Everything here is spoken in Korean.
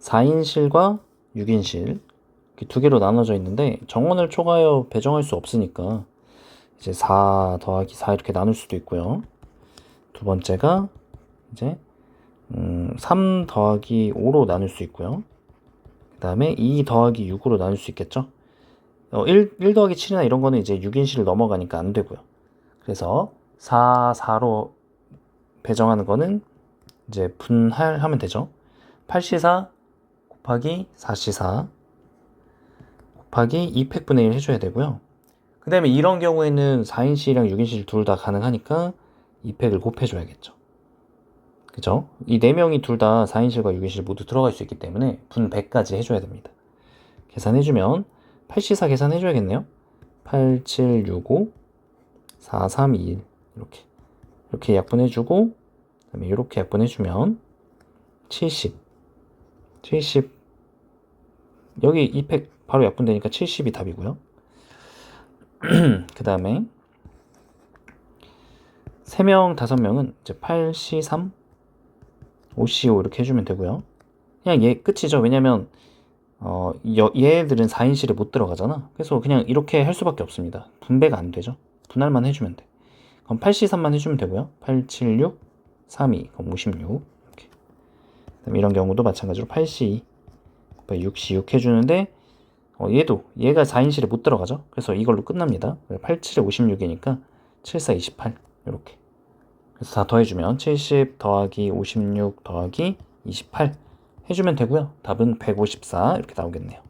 4인실과 6인실 이렇게 두 개로 나눠져 있는데 정원을 초과하여 배정할 수 없으니까 이제 4 더하기 4 이렇게 나눌 수도 있고요. 두 번째가 이제 음, 3 더하기 5로 나눌 수 있고요. 그 다음에 2 더하기 6으로 나눌 수 있겠죠. 어, 1, 1 더하기 7이나 이런 거는 이제 6인실 넘어가니까 안 되고요. 그래서 4, 4로 배정하는 거는 이제 분할하면 되죠. 8C4 곱하기 4C4 곱하기 2팩분의 1 해줘야 되고요. 그 다음에 이런 경우에는 4인실이랑 6인실 둘 다 가능하니까 2팩을 곱해줘야겠죠. 그죠? 이 4명이 둘 다 4인실과 6인실 모두 들어갈 수 있기 때문에 분 100까지 해줘야 됩니다. 계산해주면 8C4 계산해줘야겠네요. 8, 7, 6, 5, 4, 3, 2, 1 이렇게 이렇게 약분해주고 그다음에 이렇게 약분해주면 70 70 여기 2팩 바로 약분되니까 70이 답이고요. 그 다음에 3명, 5명은 이제 8C3, 5C5 이렇게 해주면 되고요. 그냥 얘 끝이죠. 왜냐면 어, 여- 얘들은 4인실에 못 들어가잖아. 그래서 그냥 이렇게 할 수밖에 없습니다. 분배가 안 되죠. 분할만 해주면 돼. 그럼 8C3만 해주면 되고요. 8, 7, 6, 3, 2, 그럼 56 이렇게. 그다음에 이런 경우도 마찬가지로 8C2, 6C6 해주는데 어, 얘도 얘가 4인실에 못 들어가죠. 그래서 이걸로 끝납니다. 8, 7에 56이니까 7, 4, 28 이렇게. 그래서 다 더해주면 70 더하기 56 더하기 28 해주면 되고요. 답은 154 이렇게 나오겠네요.